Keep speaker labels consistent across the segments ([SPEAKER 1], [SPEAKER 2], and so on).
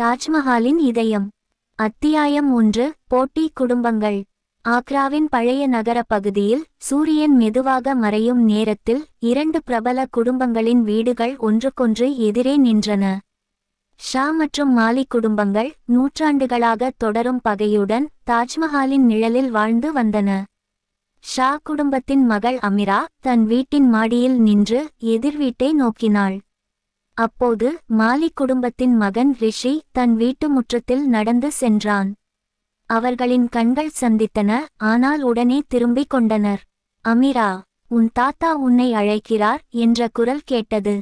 [SPEAKER 1] தாஜ்மஹாலின் இதயம். அத்தியாயம் ஒன்று போட்டி குடும்பங்கள். ஆக்ராவின் பழைய நகர பகுதியில் சூரியன் மெதுவாக மறையும் நேரத்தில் இரண்டு பிரபல குடும்பங்களின் வீடுகள் ஒன்றுக்கொன்று எதிரே நின்றன. ஷா மற்றும் மாலிக் குடும்பங்கள் நூற்றாண்டுகளாக தொடரும் பகையுடன் தாஜ்மஹாலின் நிழலில் வாழ்ந்து வந்தன. ஷா குடும்பத்தின் மகள் அமிரா தன் வீட்டின் மாடியில் நின்று எதிர்வீட்டை நோக்கினாள். அப்போது மாலிக் குடும்பத்தின் மகன் ரிஷி தன் வீட்டு முற்றத்தில் நடந்து சென்றான். அவர்களின் கண்கள் சந்தித்தன ஆனால் உடனே திரும்பிக் கொண்டனர். அமிரா உன் தாத்தா உன்னை அழைக்கிறார் என்ற குரல் கேட்டது.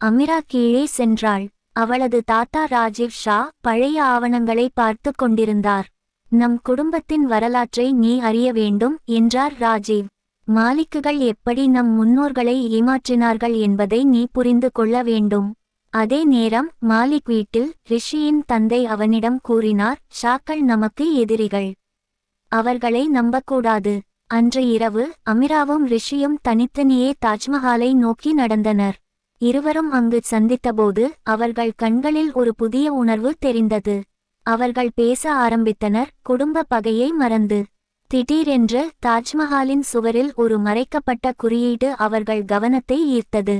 [SPEAKER 1] அமிரா கீழே சென்றாள். அவளது தாத்தா ராஜீவ் ஷா பழைய ஆவணங்களை பார்த்து கொண்டிருந்தார். நம் குடும்பத்தின் வரலாற்றை நீ அறிய வேண்டும் என்றார் ராஜீவ். மாலிக்குகள் எப்படி நம் முன்னோர்களை ஏமாற்றினார்கள் என்பதை நீ புரிந்து கொள்ள வேண்டும். அதே நேரம் மாலிக் வீட்டில் ரிஷியின் தந்தை அவனிடம் கூறினார் ஷாக்கள் நமக்கு எதிரிகள். அவர்களை நம்பக்கூடாது. அன்று இரவு அமிராவும் ரிஷியும் தனித்தனியே தாஜ்மஹாலை நோக்கி நடந்தனர். இருவரும் அங்கு சந்தித்தபோது அவர்கள் கண்களில் ஒரு புதிய உணர்வு தெரிந்தது. அவர்கள் பேச ஆரம்பித்தனர் குடும்ப பகையை மறந்து. திடீரென்று தாஜ்மஹாலின் சுவரில் ஒரு மறைக்கப்பட்ட குறியீடு அவர்கள் கவனத்தை ஈர்த்தது.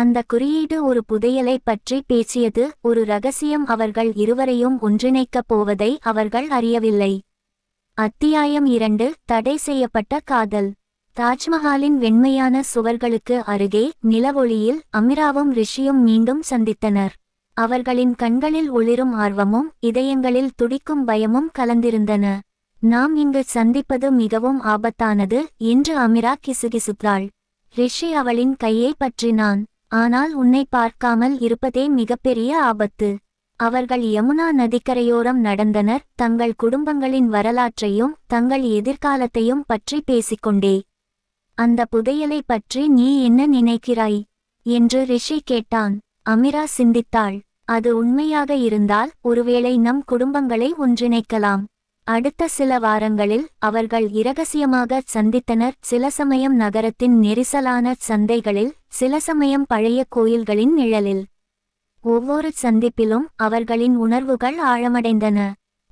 [SPEAKER 1] அந்த குறியீடு ஒரு புதையலை பற்றி பேசியது ஒரு ரகசியம் அவர்கள் இருவரையும் ஒன்றிணைக்கப் போவதை அவர்கள் அறியவில்லை. அத்தியாயம் இரண்டு தடை செய்யப்பட்ட காதல். தாஜ்மஹாலின் வெண்மையான சுவர்களுக்கு அருகே நிலவொளியில் அமிராவும் ரிஷியும் மீண்டும் சந்தித்தனர். அவர்களின் கண்களில் ஒளிரும் ஆர்வமும் இதயங்களில் துடிக்கும் பயமும் கலந்திருந்தன. நாம் இங்கு சந்திப்பது மிகவும் ஆபத்தானது என்று அமிரா கிசுகிசுத்தாள். ரிஷி அவளின் கையை பற்றினான். ஆனால் உன்னை பார்க்காமல் இருப்பதே மிகப்பெரிய ஆபத்து. அவர்கள் யமுனா நதிக்கரையோரம் நடந்தனர். தங்கள் குடும்பங்களின் வரலாற்றையும் தங்கள் எதிர்காலத்தையும் பற்றி பேசிக்கொண்டே. அந்த புதையலை பற்றி நீ என்ன நினைக்கிறாய்? என்று ரிஷி கேட்டான். அமிரா சிந்தித்தாள். அது உண்மையாக இருந்தால் ஒருவேளை நம் குடும்பங்களை ஒன்றிணைக்கலாம். அடுத்த சில வாரங்களில் அவர்கள் இரகசியமாக சந்தித்தனர். சில சமயம் நகரத்தின் நெரிசலான சந்தைகளில் சில சமயம் பழைய கோயில்களின் நிழலில். ஒவ்வொரு சந்திப்பிலும் அவர்களின் உணர்வுகள் ஆழமடைந்தன.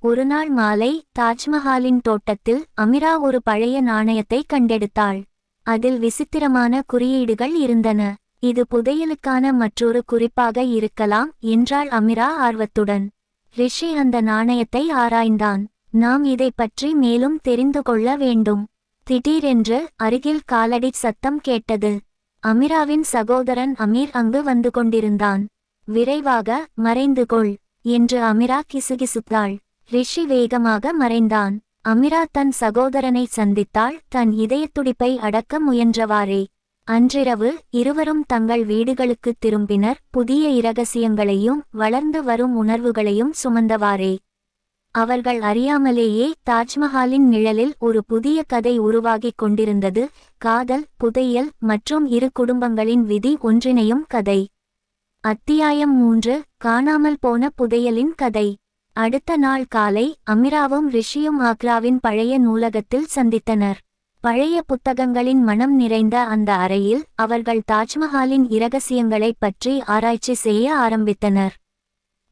[SPEAKER 1] ஒருநாள் மாலை தாஜ்மஹாலின் தோட்டத்தில் அமிரா ஒரு பழைய நாணயத்தை கண்டெடுத்தாள். அதில் விசித்திரமான குறியீடுகள் இருந்தன. இது புதையலுக்கான மற்றொரு குறிப்பாக இருக்கலாம் என்றாள் அமிரா ஆர்வத்துடன். ரிஷி அந்த நாணயத்தை ஆராய்ந்தான். நாம் இதை பற்றி மேலும் தெரிந்து கொள்ள வேண்டும். திடீரென்று அருகில் காலடி சத்தம் கேட்டது. அமிராவின் சகோதரன் அமீர் அங்கு வந்து கொண்டிருந்தான். விரைவாக மறைந்து கொள் என்று அமிரா கிசுகிசுத்தாள். ரிஷி வேகமாக மறைந்தான். அமிரா தன் சகோதரனை சந்தித்தாள். தன் இதயத்துடிப்பை அடக்க முயன்றவாறே. அன்றிரவு இருவரும் தங்கள் வீடுகளுக்கு திரும்பினர். புதிய இரகசியங்களையும் வளர்ந்து வரும் உணர்வுகளையும் சுமந்தவாறே. அவர்கள் அறியாமலேயே தாஜ்மஹாலின் நிழலில் ஒரு புதிய கதை உருவாகிக் கொண்டிருந்தது காதல் புதையல் மற்றும் இரு குடும்பங்களின் விதி ஒன்றிணையும் கதை. அத்தியாயம் மூன்று காணாமல் போன புதையலின் கதை. அடுத்த நாள் காலை அமிராவும் ரிஷியும் ஆக்ராவின் பழைய நூலகத்தில் சந்தித்தனர். பழைய புத்தகங்களின் மனம் நிறைந்த அந்த அறையில் அவர்கள் தாஜ்மஹாலின் இரகசியங்களைப் பற்றி ஆராய்ச்சி செய்ய ஆரம்பித்தனர்.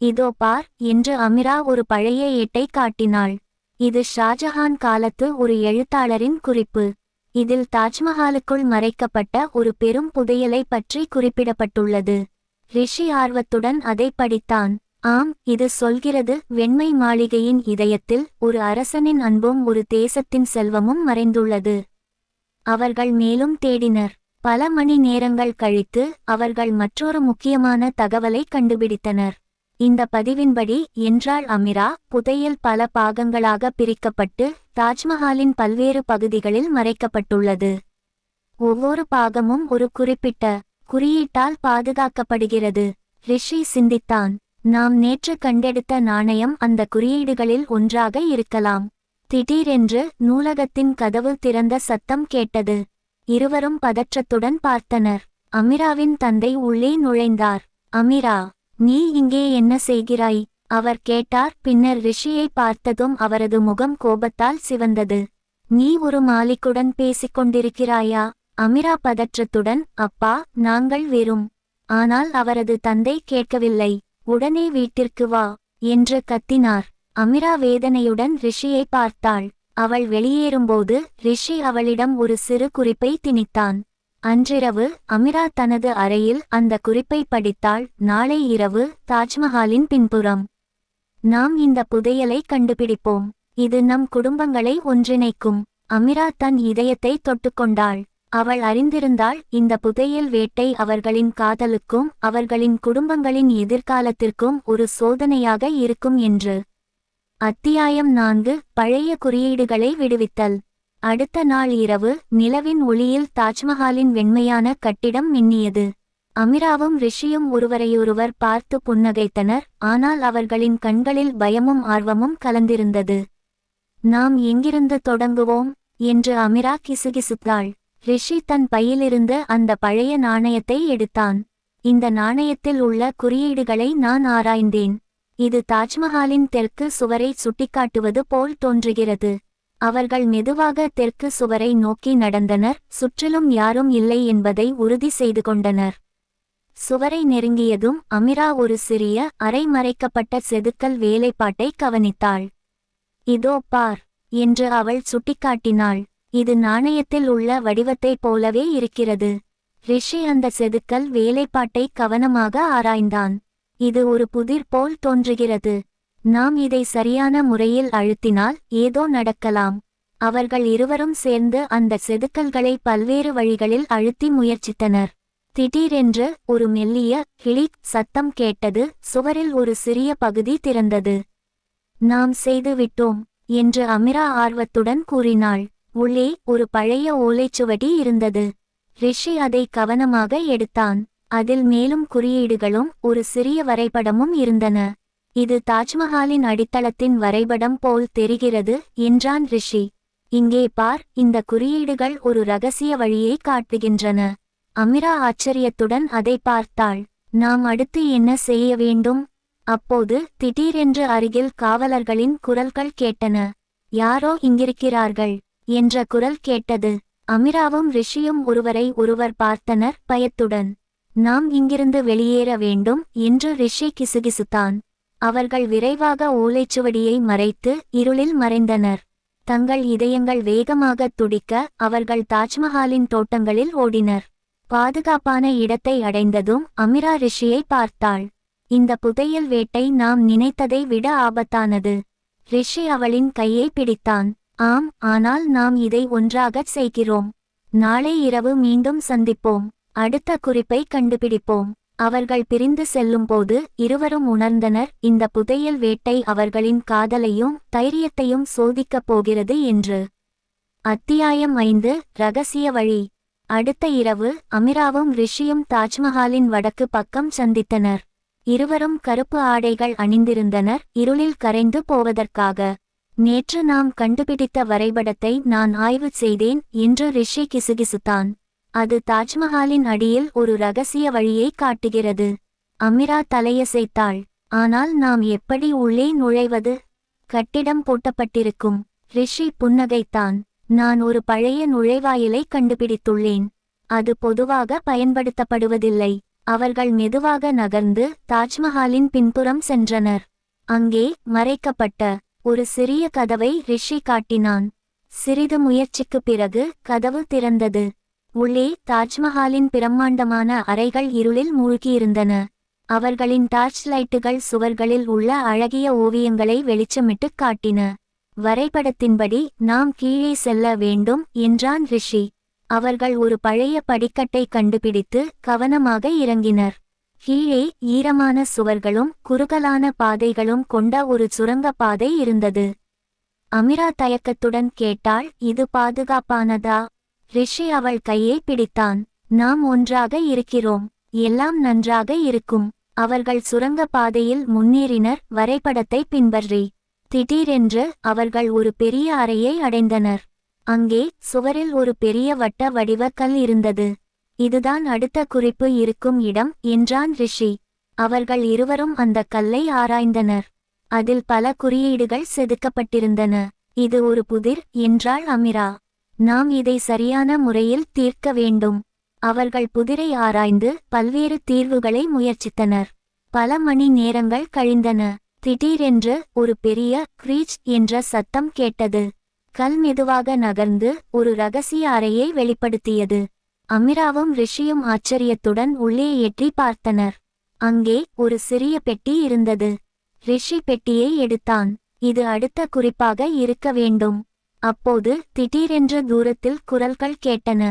[SPEAKER 1] இதோ பார் என்று அமிரா ஒரு பழைய ஏட்டை காட்டினாள். இது ஷாஜஹான் காலத்து ஒரு எழுத்தாளரின் குறிப்பு. இதில் தாஜ்மஹாலுக்குள் மறைக்கப்பட்ட ஒரு பெரும் புதையலை பற்றி குறிப்பிடப்பட்டுள்ளது. ரிஷி ஆர்வத்துடன் அதை படித்தான். ஆம் இது சொல்கிறது வெண்மை மாளிகையின் இதயத்தில் ஒரு அரசனின் அன்பும் ஒரு தேசத்தின் செல்வமும் மறைந்துள்ளது. அவர்கள் மேலும் தேடினர். பல மணி நேரங்கள் கழித்து அவர்கள் மற்றொரு முக்கியமான தகவலை கண்டுபிடித்தனர். இந்த பதிவின்படி என்றாள் அமிரா புதையல் பல பாகங்களாக பிரிக்கப்பட்டு தாஜ்மஹாலின் பல்வேறு பகுதிகளில் மறைக்கப்பட்டுள்ளது. ஒவ்வொரு பாகமும் ஒரு குறிப்பிட்ட குறியீட்டால் பாதுகாக்கப்படுகிறது. ரிஷி சிந்தித்தான் நாம் நேற்று கண்டெடுத்த நாணயம் அந்த குறியீடுகளில் ஒன்றாக இருக்கலாம். திடீரென்று நூலகத்தின் கதவு திறந்த சத்தம் கேட்டது. இருவரும் பதற்றத்துடன் பார்த்தனர். அமிராவின் தந்தை உள்ளே நுழைந்தார். அமிரா நீ இங்கே என்ன செய்கிறாய்? அவர் கேட்டார். பின்னர் ரிஷியை பார்த்ததும் அவரது முகம் கோபத்தால் சிவந்தது. நீ ஒரு மாலிக்குடன் பேசிக் கொண்டிருக்கிறாயா அமிரா பதற்றத்துடன் அப்பா நாங்கள் வெறும். ஆனால் அவரது தந்தை கேட்கவில்லை. உடனே வீட்டிற்கு வா என்று கத்தினார். அமிரா வேதனையுடன் ரிஷியை பார்த்தாள். அவள் வெளியேறும்போது ரிஷி அவளிடம் ஒரு சிறு குறிப்பை திணித்தான். அன்றிரவு அமிரா தனது அறையில் அந்த குறிப்பை படித்தாள். நாளை இரவு தாஜ்மஹாலின் பின்புறம். நாம் இந்த புதையலை கண்டுபிடிப்போம். இது நம் குடும்பங்களை ஒன்றிணைக்கும். அமிரா தன் இதயத்தை தொட்டுக்கொண்டாள் அவள் அறிந்திருந்தாள் இந்த புதையல் வேட்டை அவர்களின் காதலுக்கும் அவர்களின் குடும்பங்களின் எதிர்காலத்திற்கும் ஒரு சோதனையாக இருக்கும் என்று. அத்தியாயம் நான்கு பழைய குறியீடுகளை விடுவித்தல். அடுத்த நாள் இரவு நிலவின் ஒளியில் தாஜ்மஹாலின் வெண்மையான கட்டிடம் மின்னியது. அமிராவும் ரிஷியும் ஒருவரையொருவர் பார்த்து புன்னகைத்தனர் ஆனால் அவர்களின் கண்களில் பயமும் ஆர்வமும் கலந்திருந்தது. நாம் எங்கிருந்து தொடங்குவோம்? என்று அமிரா கிசுகிசுத்தாள். ரிஷி தன் பையிலிருந்து அந்த பழைய நாணயத்தை எடுத்தான். இந்த நாணயத்தில் உள்ள குறியீடுகளை நான் ஆராய்ந்தேன். இது தாஜ்மஹாலின் தெற்கு சுவரை சுட்டிக்காட்டுவது போல் தோன்றுகிறது. அவர்கள் மெதுவாக தெற்கு சுவரை நோக்கி நடந்தனர் சுற்றிலும் யாரும் இல்லை என்பதை உறுதி செய்து கொண்டனர். சுவரை நெருங்கியதும் அமிரா ஒரு சிறிய அரை மறைக்கப்பட்ட செதுக்கல் வேலைப்பாட்டை கவனித்தாள். இதோ பார் என்று அவள் சுட்டிக்காட்டினாள். இது நாணயத்தில் உள்ள வடிவத்தைப் போலவே இருக்கிறது. ரிஷி அந்த செதுக்கல் வேலைப்பாட்டை கவனமாக ஆராய்ந்தான். இது ஒரு புதிர் போல் தோன்றுகிறது. நாம் இதை சரியான முறையில் அழுத்தினால் ஏதோ நடக்கலாம். அவர்கள் இருவரும் சேர்ந்து அந்த செதுக்கல்களை பல்வேறு வழிகளில் அழுத்தி முயற்சித்தனர். திடீரென்று ஒரு மெல்லிய கிளிக் சத்தம் கேட்டது சுவரில் ஒரு சிறிய பகுதி திறந்தது. நாம் செய்து விட்டோம் என்று அமிரா ஆர்வத்துடன் கூறினாள். உள்ளே ஒரு பழைய ஓலைச்சுவடி இருந்தது. ரிஷி அதை கவனமாக எடுத்தான். அதில் மேலும் குறியீடுகளும் ஒரு சிறிய வரைபடமும் இருந்தன. இது தாஜ்மஹாலின் அடித்தளத்தின் வரைபடம் போல் தெரிகிறது என்றான் ரிஷி. இங்கே பார் இந்த குறியீடுகள் ஒரு ரகசிய வழியை காட்டுகின்றன. அமிரா ஆச்சரியத்துடன் அதை பார்த்தாள். நாம் அடுத்து என்ன செய்ய வேண்டும்? அப்போது திடீரென்று அருகில் காவலர்களின் குரல்கள் கேட்டன. யாரோ இங்கிருக்கிறார்கள் என்ற குரல் கேட்டது. அமிராவும் ரிஷியும் ஒருவரை ஒருவர் பார்த்தனர் பயத்துடன். நாம் இங்கிருந்து வெளியேற வேண்டும் என்று ரிஷி கிசுகிசுத்தான். அவர்கள் விரைவாக ஓலைச்சுவடியை மறைத்து இருளில் மறைந்தனர். தங்கள் இதயங்கள் வேகமாக துடிக்க அவர்கள் தாஜ்மஹாலின் தோட்டங்களில் ஓடினர். பாதுகாப்பான இடத்தை அடைந்ததும் அமிரா ரிஷியை பார்த்தாள். இந்த புதையல் வேட்டை நாம் நினைத்ததை விட ஆபத்தானது. ரிஷி அவளின் கையை பிடித்தான். ஆம் ஆனால் நாம் இதை ஒன்றாகச் செய்கிறோம். நாளை இரவு மீண்டும் சந்திப்போம். அடுத்த குறிப்பை கண்டுபிடிப்போம். அவர்கள் பிரிந்து செல்லும்போது இருவரும் உணர்ந்தனர். இந்த புதையல் வேட்டை அவர்களின் காதலையும் தைரியத்தையும் சோதிக்கப் போகிறது என்று. அத்தியாயம் ஐந்து. ரகசிய வழி. அடுத்த இரவு அமிராவும் ரிஷியும் தாஜ்மஹாலின் வடக்கு பக்கம் சந்தித்தனர். இருவரும் கருப்பு ஆடைகள் அணிந்திருந்தனர். இருளில் கரைந்து போவதற்காக. நேற்று நாம் கண்டுபிடித்த வரைபடத்தை நான் ஆய்வு செய்தேன் என்று ரிஷி கிசுகிசுத்தான். அது தாஜ்மஹாலின் அடியில் ஒரு ரகசிய வழியை காட்டுகிறது. அமிரா தலையசைத்தாள். ஆனால் நாம் எப்படி உள்ளே நுழைவது? கட்டிடம் பூட்டப்பட்டிருக்கும். ரிஷி புன்னகைத்தான். நான் ஒரு பழைய நுழைவாயிலை கண்டுபிடித்துள்ளேன். அது பொதுவாக பயன்படுத்தப்படுவதில்லை. அவர்கள் மெதுவாக நகர்ந்து தாஜ்மஹாலின் பின்புறம் சென்றனர். அங்கே மறைக்கப்பட்ட ஒரு சிறிய கதவை ரிஷி காட்டினான். சிறிது முயற்சிக்குப் பிறகு கதவு திறந்தது. உள்ளே தாஜ்மஹாலின் பிரம்மாண்டமான அறைகள் இருளில் மூழ்கியிருந்தன. அவர்களின் டார்ச் லைட்டுகள் சுவர்களில் உள்ள அழகிய ஓவியங்களை வெளிச்சமிட்டுக் காட்டின. வரைபடத்தின்படி நாம் கீழே செல்ல வேண்டும் என்றான் ரிஷி. அவர்கள் ஒரு பழைய படிக்கட்டை கண்டுபிடித்து கவனமாக இறங்கினர். கீழே ஈரமான சுவர்களும் குறுகலான பாதைகளும் கொண்ட ஒரு சுரங்க பாதை இருந்தது. அமிரா தயக்கத்துடன் கேட்டாள் இது பாதுகாப்பானதா? ரிஷி அவள் கையை பிடித்தான். நாம் ஒன்றாக இருக்கிறோம். எல்லாம் நன்றாக இருக்கும். அவர்கள் சுரங்க பாதையில் முன்னேறினர். வரைபடத்தை பின்பற்றி. திடீரென்று அவர்கள் ஒரு பெரிய அறையை அடைந்தனர். அங்கே சுவரில் ஒரு பெரிய வட்ட வடிவ கல் இருந்தது. இதுதான் அடுத்த குறிப்பு இருக்கும் இடம் என்றான் ரிஷி. அவர்கள் இருவரும் அந்த கல்லை ஆராய்ந்தனர். அதில் பல குறியீடுகள் செதுக்கப்பட்டிருந்தன. இது ஒரு புதிர் என்றாள் அமிரா. நாம் இதை சரியான முறையில் தீர்க்க வேண்டும். அவர்கள் புதிரை ஆராய்ந்து பல்வேறு தீர்வுகளை முயற்சித்தனர். பல மணி நேரங்கள் கழிந்தன. திடீரென்று ஒரு பெரிய கிரீச் என்ற சத்தம் கேட்டது. கல் மெதுவாக நகர்ந்து ஒரு ரகசிய அறையை வெளிப்படுத்தியது. அமிராவும் ரிஷியும் ஆச்சரியத்துடன் உள்ளே எட்டி பார்த்தனர். அங்கே ஒரு சிறிய பெட்டி இருந்தது. ரிஷி பெட்டியை எடுத்தான். இது அடுத்த குறிப்பாக இருக்க வேண்டும். அப்போது திடீரென்று தூரத்தில் குரல்கள் கேட்டன.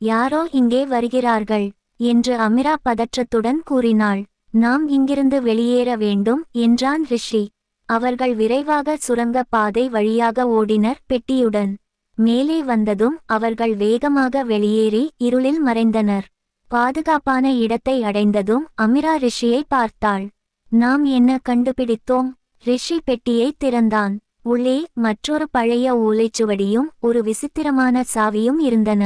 [SPEAKER 1] யாரோ இங்கே வருகிறார்கள் என்று அமிரா பதற்றத்துடன் கூறினாள். நாம் இங்கிருந்து வெளியேற வேண்டும் என்றான் ரிஷி. அவர்கள் விரைவாக சுரங்க பாதை வழியாக ஓடினர் பெட்டியுடன். மேலே வந்ததும் அவர்கள் வேகமாக வெளியேறி இருளில் மறைந்தனர். பாதுகாப்பான இடத்தை அடைந்ததும் அமிரா ரிஷியை பார்த்தாள். நாம் என்ன கண்டுபிடித்தோம்? ரிஷி பெட்டியை திறந்தான். உள்ளே மற்றொரு பழைய ஓலைச்சுவடியும் ஒரு விசித்திரமான சாவியும் இருந்தன.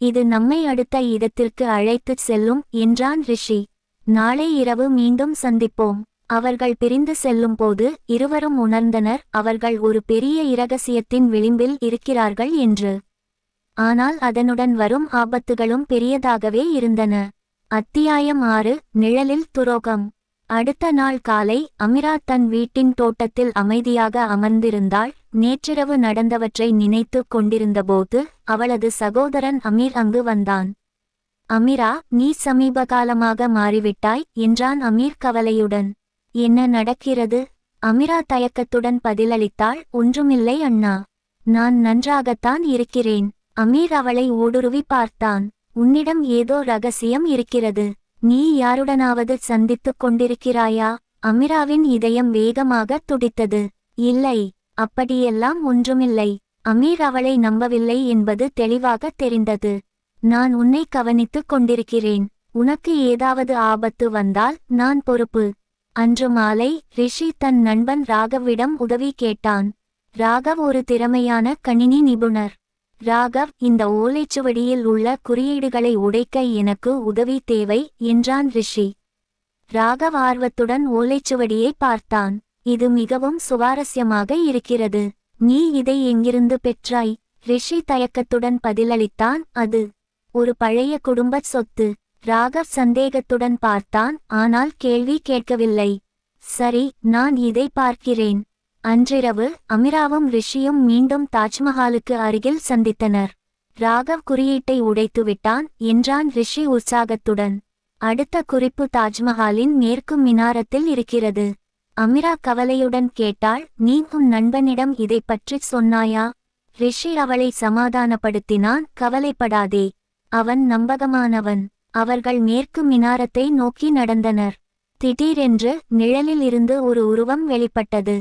[SPEAKER 1] இது நம்மை அடுத்த இடத்திற்கு அழைத்துச் செல்லும் என்றான் ரிஷி. நாளை இரவு மீண்டும் சந்திப்போம். அவர்கள் பிரிந்து செல்லும்போது இருவரும் உணர்ந்தனர் அவர்கள் ஒரு பெரிய இரகசியத்தின் விளிம்பில் இருக்கிறார்கள் என்று. ஆனால் அதனுடன் வரும் ஆபத்துகளும் பெரியதாகவே இருந்தன. அத்தியாயம் ஆறு நிழலில் துரோகம். அடுத்த நாள் காலை அமிரா தன் வீட்டின் தோட்டத்தில் அமைதியாக அமர்ந்திருந்தாள். நேற்றிரவு நடந்தவற்றை நினைத்து கொண்டிருந்தபோது அவளது சகோதரன் அமீர் அங்கு வந்தான். அமிரா நீ சமீப காலமாக மாறிவிட்டாய் என்றான் அமீர் கவலையுடன். என்ன நடக்கிறது? அமிரா தயக்கத்துடன் பதிலளித்தாள். ஒன்றுமில்லை அண்ணா நான் நன்றாகத்தான் இருக்கிறேன். அமீர் அவளை ஊடுருவி பார்த்தான். உன்னிடம் ஏதோ ரகசியம் இருக்கிறது. நீ யாருடனாவது சந்தித்துக் கொண்டிருக்கிறாயா? அமிராவின் இதயம் வேகமாக துடித்தது. இல்லை அப்படியெல்லாம் ஒன்றுமில்லை. அமீர் அவளை நம்பவில்லை என்பது தெளிவாக தெரிந்தது. நான் உன்னை கவனித்துக் கொண்டிருக்கிறேன். உனக்கு ஏதாவது ஆபத்து வந்தால் நான் பொறுப்பு. அன்று மாலை ரிஷி தன் நண்பன் ராகவிடம் உதவி கேட்டான். ராகவ் ஒரு திறமையான கணினி நிபுணர். ராகவ் இந்த ஓலைச்சுவடியில் உள்ள குறியீடுகளை உடைக்க எனக்கு உதவி தேவை என்றான் ரிஷி. ராகவ் ஆர்வத்துடன் ஓலைச்சுவடியை பார்த்தான். இது மிகவும் சுவாரஸ்யமாக இருக்கிறது. நீ இதை எங்கிருந்து பெற்றாய்? ரிஷி தயக்கத்துடன் பதிலளித்தான். அது ஒரு பழைய குடும்பச் சொத்து. ராகவ் சந்தேகத்துடன் பார்த்தான். ஆனால் கேள்வி கேட்கவில்லை. சரி நான் இதை பார்க்கிறேன். அன்றிரவு அமிராவும் ரிஷியும் மீண்டும் தாஜ்மஹாலுக்கு அருகில் சந்தித்தனர். ராகவ் குறியீட்டை உடைத்து விட்டான் என்றான் ரிஷி உற்சாகத்துடன். அடுத்த குறிப்பு தாஜ்மஹாலின் மேற்கு மினாரத்தில் இருக்கிறது. அமிரா கவலையுடன் கேட்டாள் நீ உன் நண்பனிடம் இதை பற்றிச் சொன்னாயா? ரிஷி அவளை சமாதானப்படுத்தினான் கவலைப்படாதே. அவன் நம்பகமானவன். அவர்கள் மேற்கு மினாரத்தை நோக்கி நடந்தனர். திடீரென்று நிழலில் இருந்து ஒரு உருவம் வெளிப்பட்டது.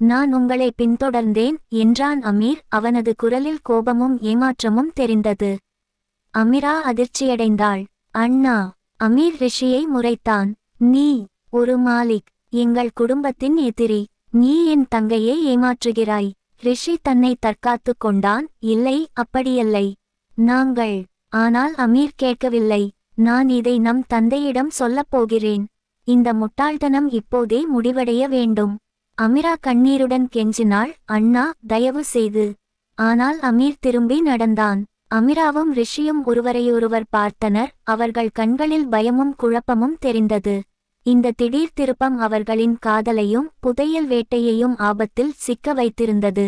[SPEAKER 1] நான் உங்களை பின்தொடர்ந்தேன் என்றான் அமீர் அவனது குரலில் கோபமும் ஏமாற்றமும் தெரிந்தது. அமீரா அதிர்ச்சியடைந்தாள். அண்ணா அமீர் ரிஷியை முறைத்தான். நீ ஒரு மாலிக் எங்கள் குடும்பத்தின் எதிரி நீ என் தங்கையை ஏமாற்றுகிறாய் ரிஷி தன்னை தற்காத்துக் கொண்டான். இல்லை அப்படியல்லை. நாங்கள் ஆனால் அமீர் கேட்கவில்லை. நான் இதை நம் தந்தையிடம் சொல்லப் போகிறேன். இந்த முட்டாள்தனம் இப்போதே முடிவடைய வேண்டும். அமிரா கண்ணீருடன் கெஞ்சினாள் அண்ணா தயவு செய்து. ஆனால் அமீர் திரும்பி நடந்தான். அமிராவும் ரிஷியும் ஒருவரையொருவர் பார்த்தனர். அவர்கள் கண்களில் பயமும் குழப்பமும் தெரிந்தது. இந்த திடீர் திருப்பம் அவர்களின் காதலையும் புதையல் வேட்டையையும் ஆபத்தில் சிக்க வைத்திருந்தது.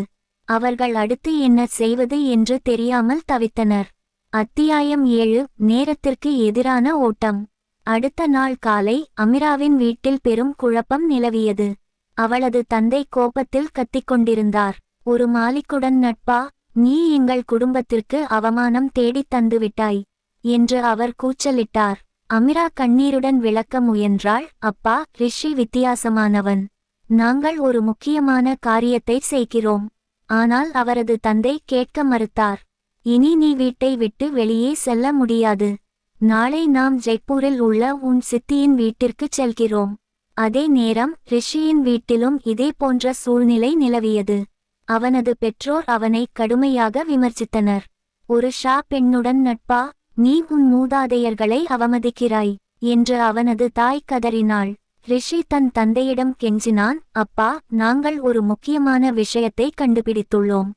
[SPEAKER 1] அவர்கள் அடுத்து என்ன செய்வது என்று தெரியாமல் தவித்தனர். அத்தியாயம் ஏழு நேரத்திற்கு எதிரான ஓட்டம். அடுத்த நாள் காலை அமிராவின் வீட்டில் பெரும் குழப்பம் நிலவியது. அவளது தந்தை கோபத்தில் கத்திக்கொண்டிருந்தார். ஒரு மாலிக்குடன் நட்பா? நீ எங்கள் குடும்பத்திற்கு அவமானம் தேடித் தந்துவிட்டாய் என்று அவர் கூச்சலிட்டார். அமிரா கண்ணீருடன் விளக்க முயன்றாள். அப்பா ரிஷி வித்தியாசமானவன். நாங்கள் ஒரு முக்கியமான காரியத்தை செய்கிறோம். ஆனால் அவரது தந்தை கேட்க மறுத்தார். இனி நீ வீட்டை விட்டு வெளியே செல்ல முடியாது. நாளை நாம் ஜெய்ப்பூரில் உள்ள உன் சித்தியின் வீட்டிற்குச் செல்கிறோம். அதே நேரம் ரிஷியின் வீட்டிலும் இதே போன்ற சூழ்நிலை நிலவியது. அவனது பெற்றோர் அவனை கடுமையாக விமர்சித்தனர். ஒரு ஷா பெண்ணுடன் நட்பா? நீ உன் மூதாதையர்களை அவமதிக்கிறாய் என்று அவனது தாய் கதறினாள். ரிஷி தன் தந்தையிடம் கெஞ்சினான் அப்பா நாங்கள் ஒரு முக்கியமான விஷயத்தை கண்டுபிடித்துள்ளோம்.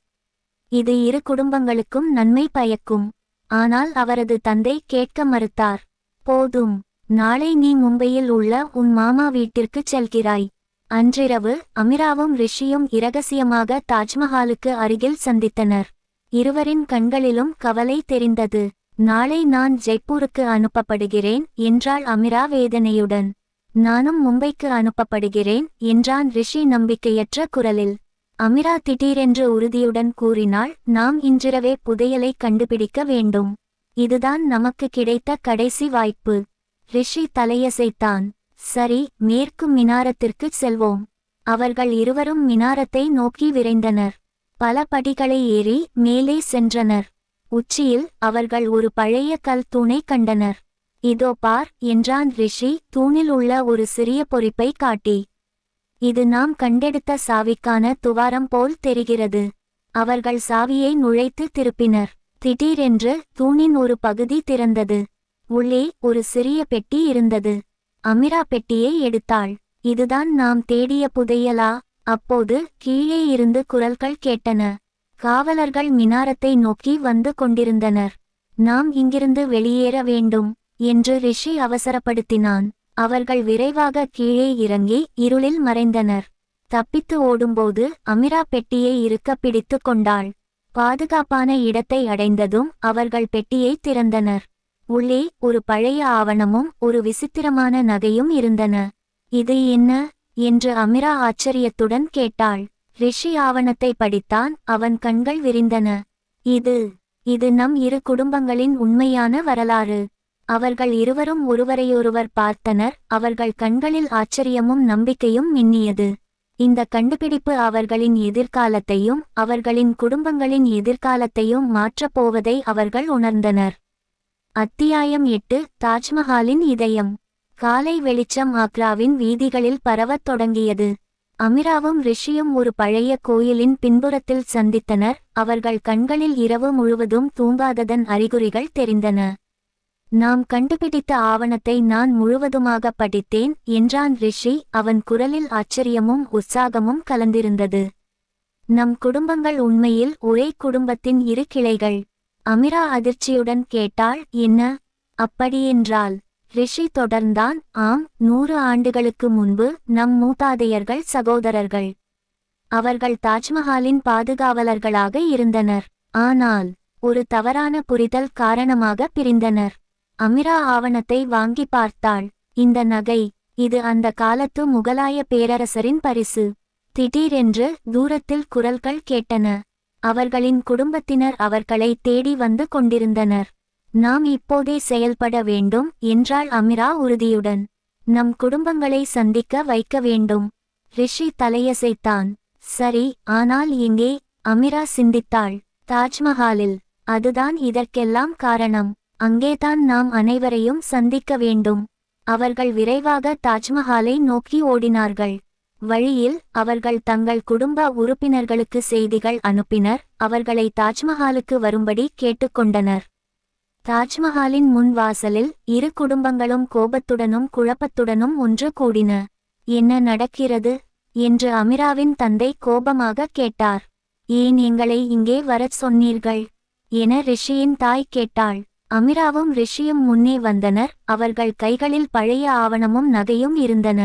[SPEAKER 1] இது இரு குடும்பங்களுக்கும் நன்மை பயக்கும் ஆனால் அவரது தந்தை கேட்க மறுத்தார். போதும். நாளை நீ மும்பையில் உள்ள உன் மாமா வீட்டிற்குச் செல்கிறாய். அன்றிரவு அமிராவும் ரிஷியும் இரகசியமாக தாஜ்மஹாலுக்கு அருகில் சந்தித்தனர். இருவரின் கண்களிலும் கவலை தெரிந்தது. நாளை நான் ஜெய்ப்பூருக்கு அனுப்பப்படுகிறேன் என்றாள் அமிரா வேதனையுடன். நானும் மும்பைக்கு அனுப்பப்படுகிறேன் என்றான் ரிஷி நம்பிக்கையற்ற குரலில். அமிரா திடீரென்று உறுதியுடன் கூறினாள் நாம் இன்றிரவே புதையலை கண்டுபிடிக்க வேண்டும். இதுதான் நமக்கு கிடைத்த கடைசி வாய்ப்பு. ரிஷி தலையசைத்தான் சரி மேற்கு மினாரத்திற்குச் செல்வோம். அவர்கள் இருவரும் மினாரத்தை நோக்கி விரைந்தனர். பல படிகளை ஏறி மேலே சென்றனர். உச்சியில் அவர்கள் ஒரு பழைய கல் தூணை கண்டனர். இதோ பார் என்றான் ரிஷி தூணில் உள்ள ஒரு சிறிய பொறிப்பை காட்டி. இது நாம் கண்டெடுத்த சாவிக்கான துவாரம் போல் தெரிகிறது. அவர்கள் சாவியை நுழைத்து திருப்பினர். திடீரென்று தூணின் ஒரு பகுதி திறந்தது. உள்ளே ஒரு சிறிய பெட்டி இருந்தது. அமிரா பெட்டியை எடுத்தாள். இதுதான் நாம் தேடிய புதையலா? அப்போது கீழே இருந்து குரல்கள் கேட்டன. காவலர்கள் மினாரத்தை நோக்கி வந்து கொண்டிருந்தனர். நாம் இங்கிருந்து வெளியேற வேண்டும் என்று ரிஷி அவசரப்படுத்தினான். அவர்கள் விரைவாக கீழே இறங்கி இருளில் மறைந்தனர். தப்பித்து ஓடும்போது அமிரா பெட்டியை இருக்க பிடித்து கொண்டாள். பாதுகாப்பான இடத்தை அடைந்ததும் அவர்கள் பெட்டியை திறந்தனர். உள்ளே ஒரு பழைய ஆவணமும் ஒரு விசித்திரமான நகையும் இருந்தன. இது என்ன? என்று அமிரா ஆச்சரியத்துடன் கேட்டாள். ரிஷி ஆவணத்தை படித்தான் அவன் கண்கள் விரிந்தன. இது இது நம் இரு குடும்பங்களின் உண்மையான வரலாறு. அவர்கள் இருவரும் ஒருவரையொருவர் பார்த்தனர். அவர்கள் கண்களில் ஆச்சரியமும் நம்பிக்கையும் மின்னியது. இந்த கண்டுபிடிப்பு அவர்களின் எதிர்காலத்தையும் அவர்களின் குடும்பங்களின் எதிர்காலத்தையும் மாற்றப் போவதை அவர்கள் உணர்ந்தனர். அத்தியாயம் எட்டு தாஜ்மஹாலின் இதயம். காலை வெளிச்சம் ஆக்ராவின் வீதிகளில் பரவத் தொடங்கியது. அமிராவும் ரிஷியும் ஒரு பழைய கோயிலின் பின்புறத்தில் சந்தித்தனர். அவர்கள் கண்களில் இரவு முழுவதும் தூங்காததன் அறிகுறிகள் தெரிந்தன. நாம் கண்டுபிடித்த ஆவணத்தை நான் முழுவதுமாக படித்தேன் என்றான் ரிஷி. அவன் குரலில் ஆச்சரியமும் உற்சாகமும் கலந்திருந்தது. நம் குடும்பங்கள் உண்மையில் ஒரே குடும்பத்தின் இரு கிளைகள். அமிரா அதிர்ச்சியுடன் கேட்டாள் என்ன? அப்படியென்றால் ரிஷி தொடர்ந்தான். ஆம் நூறு ஆண்டுகளுக்கு முன்பு நம் மூதாதையர்கள் சகோதரர்கள். அவர்கள் தாஜ்மஹாலின் பாதுகாவலர்களாக இருந்தனர். ஆனால் ஒரு தவறான புரிதல் காரணமாக பிரிந்தனர். அமிரா ஆவணத்தை வாங்கி பார்த்தாள். இந்த நகை இது அந்த காலத்து முகலாய பேரரசரின் பரிசு. திடீரென்று தூரத்தில் குரல்கள் கேட்டன. அவர்களின் குடும்பத்தினர் அவர்களை தேடி வந்து கொண்டிருந்தனர். நாம் இப்போதே செயல்பட வேண்டும் என்றாள் அமிரா உறுதியுடன். நம் குடும்பங்களை சந்திக்க வைக்க வேண்டும் ரிஷி தலையசைத்தான். சரி ஆனால் எங்கே அமிரா சிந்தித்தாள். தாஜ்மஹாலில் அதுதான் இதற்கெல்லாம் காரணம். அங்கேதான் நாம் அனைவரையும் சந்திக்க வேண்டும். அவர்கள் விரைவாக தாஜ்மஹாலை நோக்கி ஓடினார்கள். வழியில் அவர்கள் தங்கள் குடும்ப உறுப்பினர்களுக்கு செய்திகள் அனுப்பினர். அவர்களை தாஜ்மஹாலுக்கு வரும்படி கேட்டுக்கொண்டனர். தாஜ்மஹாலின் முன் வாசலில் இரு குடும்பங்களும் கோபத்துடனும் குழப்பத்துடனும் ஒன்று கூடின. என்ன நடக்கிறது என்று அமிராவின் தந்தை கோபமாக கேட்டார். ஏன் எங்களை இங்கே வரச் சொன்னீர்கள் என ரிஷியின் தாய் கேட்டாள். அமிராவும் ரிஷியும் முன்னே வந்தனர். அவர்கள் கைகளில் பழைய ஆவணமும் நகையும் இருந்தன.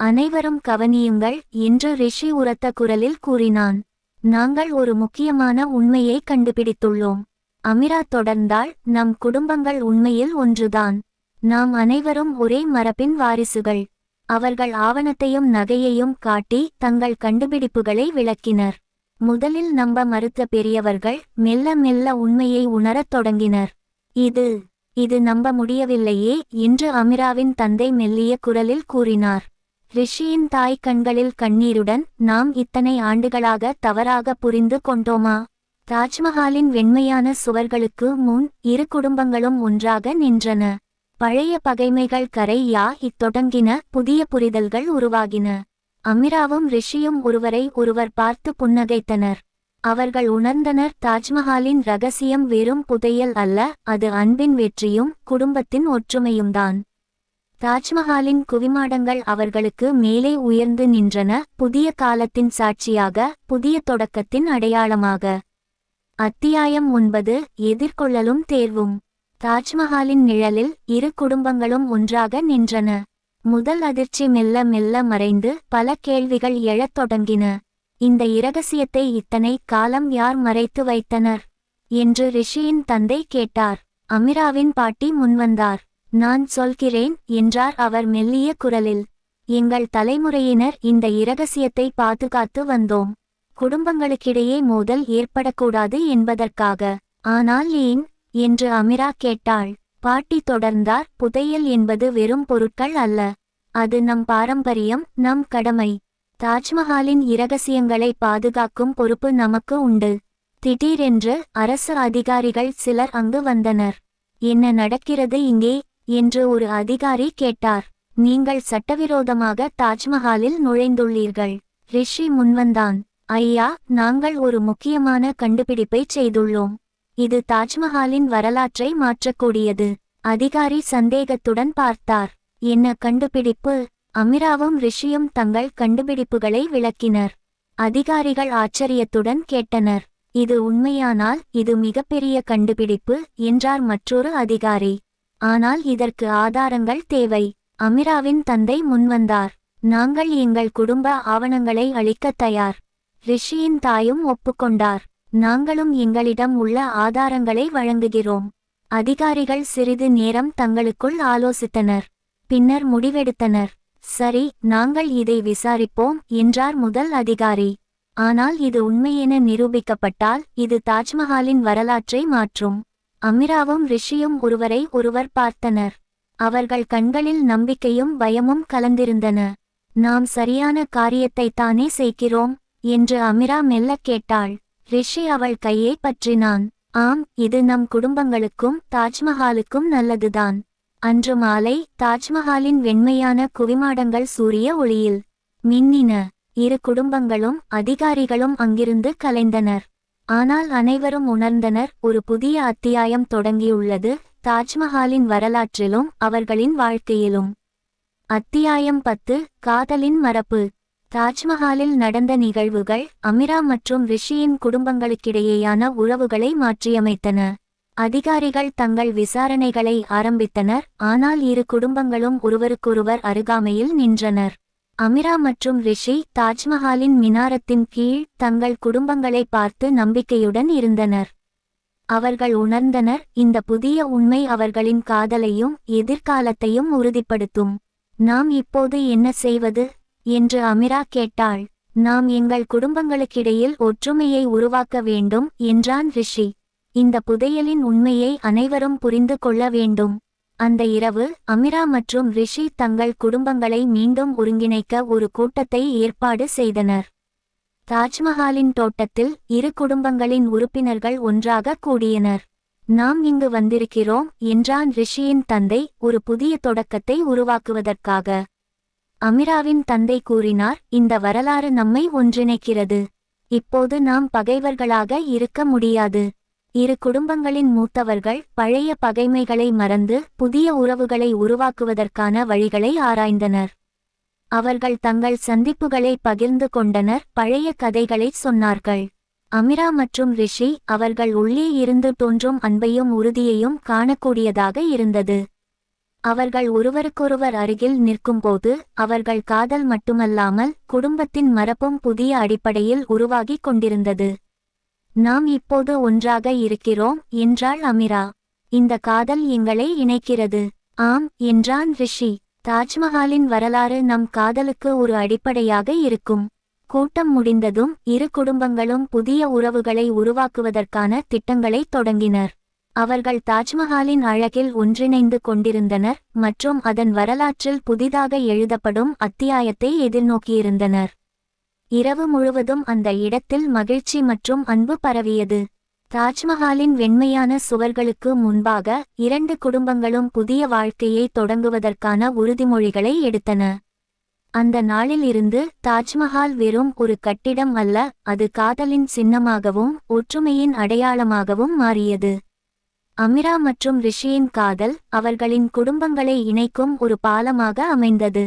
[SPEAKER 1] அனைவரும் கவனியுங்கள் என்று ரிஷி உரத்த குரலில் கூறினான். நாங்கள் ஒரு முக்கியமான உண்மையை கண்டுபிடித்துள்ளோம். அமிரா தொடர்ந்தால் நம் குடும்பங்கள் உண்மையில் ஒன்றுதான். நாம் அனைவரும் ஒரே மரபின் வாரிசுகள். அவர்கள் ஆவணத்தையும் நகையையும் காட்டி தங்கள் கண்டுபிடிப்புகளை விளக்கினர். முதலில் நம்ப மறுத்த பெரியவர்கள் மெல்ல மெல்ல உண்மையை உணரத் தொடங்கினர். இது இது நம்ப முடியவில்லையே என்று அமிராவின் தந்தை மெல்லிய குரலில் கூறினார். ரிஷியின் தாய் கண்களில் கண்ணீருடன் நாம் இத்தனை ஆண்டுகளாக தவறாக புரிந்து கொண்டோமா? தாஜ்மஹாலின் வெண்மையான சுவர்களுக்கு முன் இரு குடும்பங்களும் ஒன்றாக நின்றன. பழைய பகைமைகள் கரை யா இத்தொடங்கின புதிய புரிதல்கள் உருவாகின. அமிராவும் ரிஷியும் ஒருவரை ஒருவர் பார்த்து புன்னகைத்தனர். அவர்கள் உணர்ந்தனர் தாஜ்மஹாலின் ரகசியம் வெறும் புதையல் அல்ல அது அன்பின் வெற்றியும் குடும்பத்தின் ஒற்றுமையும்தான். தாஜ்மஹாலின் குவிமாடங்கள் அவர்களுக்கு மேலே உயர்ந்து நின்றன. புதிய காலத்தின் சாட்சியாக புதிய தொடக்கத்தின் அடையாளமாக. அத்தியாயம் ஒன்பது. எதிர்கொள்ளலும் தேர்வும். தாஜ்மஹாலின் நிழலில் இரு குடும்பங்களும் ஒன்றாக நின்றன. முதல் அதிர்ச்சி மெல்ல மெல்ல மறைந்து பல கேள்விகள் எழத் தொடங்கின. இந்த இரகசியத்தை இத்தனை காலம் யார் மறைத்து வைத்தனர்? என்று ரிஷியின் தந்தை கேட்டார். அமிராவின் பாட்டி முன்வந்தார். நான் சொல்கிறேன் என்றார் அவர் மெல்லிய குரலில். எங்கள் தலைமுறையினர் இந்த இரகசியத்தை பாதுகாத்து வந்தோம். குடும்பங்களுக்கிடையே மோதல் ஏற்படக்கூடாது என்பதற்காக. ஆனால் ஏன்? என்று அமிரா கேட்டாள். பாட்டி தொடர்ந்தார் புதையல் என்பது வெறும் பொருட்கள் அல்ல. அது நம் பாரம்பரியம் நம் கடமை. தாஜ்மஹாலின் இரகசியங்களை பாதுகாக்கும் பொறுப்பு நமக்கு உண்டு. திடீரென்று அரசு அதிகாரிகள் சிலர் அங்கு வந்தனர். என்ன நடக்கிறது இங்கே? என்று ஒரு அதிகாரி கேட்டார். நீங்கள் சட்டவிரோதமாக தாஜ்மஹாலில் நுழைந்துள்ளீர்கள். ரிஷி முன்வந்தான். ஐயா நாங்கள் ஒரு முக்கியமான கண்டுபிடிப்பை செய்துள்ளோம். இது தாஜ்மஹாலின் வரலாற்றை மாற்றக்கூடியது. அதிகாரி சந்தேகத்துடன் பார்த்தார். என்ன கண்டுபிடிப்பு? அமிராவும் ரிஷியும் தங்கள் கண்டுபிடிப்புகளை விளக்கினர். அதிகாரிகள் ஆச்சரியத்துடன் கேட்டனர். இது உண்மையானால் இது மிகப்பெரிய கண்டுபிடிப்பு என்றார் மற்றொரு அதிகாரி. ஆனால் இதற்கு ஆதாரங்கள் தேவை. அமிராவின் தந்தை முன்வந்தார். நாங்கள் எங்கள் குடும்ப ஆவணங்களை அளிக்கத் தயார். ரிஷியின் தாயும் ஒப்புக்கொண்டார். நாங்களும் எங்களிடம் உள்ள ஆதாரங்களை வழங்குகிறோம். அதிகாரிகள் சிறிது நேரம் தங்களுக்குள் ஆலோசித்தனர். பின்னர் முடிவெடுத்தனர். சரி நாங்கள் இதை விசாரிப்போம் என்றார் முதல் அதிகாரி. ஆனால் இது உண்மையென நிரூபிக்கப்பட்டால் இது தாஜ்மஹாலின் வரலாற்றை மாற்றும். அமிராவும் ரிஷியும் ஒருவரை ஒருவர் பார்த்தனர். அவர்கள் கண்களில் நம்பிக்கையும் பயமும் கலந்திருந்தன. நாம் சரியான காரியத்தைத்தானே செய்கிறோம்? என்று அமிரா மெல்லக் கேட்டாள். ரிஷி அவள் கையை பற்றினான். ஆம் இது நம் குடும்பங்களுக்கும் தாஜ்மஹாலுக்கும் நல்லதுதான். அன்று மாலை தாஜ்மஹாலின் வெண்மையான குவிமாடங்கள் சூரிய ஒளியில் மின்னின. இரு குடும்பங்களும் அதிகாரிகளும் அங்கிருந்து கலைந்தனர். ஆனால் அனைவரும் உணர்ந்தனர் ஒரு புதிய அத்தியாயம் தொடங்கியுள்ளது தாஜ்மஹாலின் வரலாற்றிலும் அவர்களின் வாழ்க்கையிலும். அத்தியாயம் பத்து காதலின் மரபு. தாஜ்மஹாலில் நடந்த நிகழ்வுகள் அமிரா மற்றும் ரிஷியின் குடும்பங்களுக்கிடையேயான உறவுகளை மாற்றியமைத்தன. அதிகாரிகள் தங்கள் விசாரணைகளை ஆரம்பித்தனர் ஆனால் இரு குடும்பங்களும் ஒருவருக்கொருவர் அருகாமையில் நின்றனர். அமிரா மற்றும் ரிஷி தாஜ்மஹாலின் மினாரத்தின் கீழ் தங்கள் குடும்பங்களை பார்த்து நம்பிக்கையுடன் இருந்தனர். அவர்கள் உணர்ந்தனர் இந்த புதிய உண்மை அவர்களின் காதலையும் எதிர்காலத்தையும் உறுதிப்படுத்தும். நாம் இப்போது என்ன செய்வது? என்று அமிரா கேட்டாள். நாம் எங்கள் குடும்பங்களுக்கிடையில் ஒற்றுமையை உருவாக்க வேண்டும் என்றான் ரிஷி. இந்த புதையலின் உண்மையை அனைவரும் புரிந்து கொள்ள வேண்டும். அந்த இரவு அமிரா மற்றும் ரிஷி தங்கள் குடும்பங்களை மீண்டும் ஒருங்கிணைக்க ஒரு கூட்டத்தை ஏற்பாடு செய்தனர். தாஜ்மஹாலின் தோட்டத்தில் இரு குடும்பங்களின் உறுப்பினர்கள் ஒன்றாக கூடியனர். நாம் இங்கு வந்திருக்கிறோம் என்றான் ரிஷியின் தந்தை ஒரு புதிய தொடக்கத்தை உருவாக்குவதற்காக. அமிராவின் தந்தை கூறினார் இந்த வரலாறு நம்மை ஒன்றிணைக்கிறது. இப்போது நாம் பகைவர்களாக இருக்க முடியாது. இரு குடும்பங்களின் மூத்தவர்கள் பழைய பகைமைகளை மறந்து புதிய உறவுகளை உருவாக்குவதற்கான வழிகளை ஆராய்ந்தனர். அவர்கள் தங்கள் சந்திப்புகளை பகிர்ந்து கொண்டனர். பழைய கதைகளை சொன்னார்கள். அமிரா மற்றும் ரிஷி அவர்கள் உள்ளே இருந்து தோன்றும் அன்பையும் உறுதியையும் காணக்கூடியதாக இருந்தது. அவர்கள் ஒருவருக்கொருவர் அருகில் நிற்கும்போது அவர்கள் காதல் மட்டுமல்லாமல் குடும்பத்தின் மரபும் புதிய அடிப்படையில் உருவாகிக் கொண்டிருந்தது. நாம் இப்போது ஒன்றாக இருக்கிறோம் என்றாள் அமிரா. இந்த காதல் எங்களை இணைக்கிறது. ஆம் என்றான் ரிஷி. தாஜ்மஹாலின் வரலாறு நம் காதலுக்கு ஒரு அடிப்படையாக இருக்கும். கூட்டம் முடிந்ததும் இரு குடும்பங்களும் புதிய உறவுகளை உருவாக்குவதற்கான திட்டங்களை தொடங்கினர். அவர்கள் தாஜ்மஹாலின் அழகில் ஒன்றிணைந்து கொண்டிருந்தனர் மற்றும் அதன் வரலாற்றில் புதிதாக எழுதப்படும் அத்தியாயத்தை எதிர்நோக்கியிருந்தனர். இரவு முழுவதும் அந்த இடத்தில் மகிழ்ச்சி மற்றும் அன்பு பரவியது. தாஜ்மஹாலின் வெண்மையான சுவர்களுக்கு முன்பாக இரண்டு குடும்பங்களும் புதிய வாழ்க்கையை தொடங்குவதற்கான உறுதிமொழிகளை எடுத்தன. அந்த நாளில் இருந்து தாஜ்மஹால் வெறும் ஒரு கட்டிடம் அல்ல அது காதலின் சின்னமாகவும் ஒற்றுமையின் அடையாளமாகவும் மாறியது. அமிரா மற்றும் ரிஷியின் காதல் அவர்களின் குடும்பங்களை இணைக்கும் ஒரு பாலமாக அமைந்தது.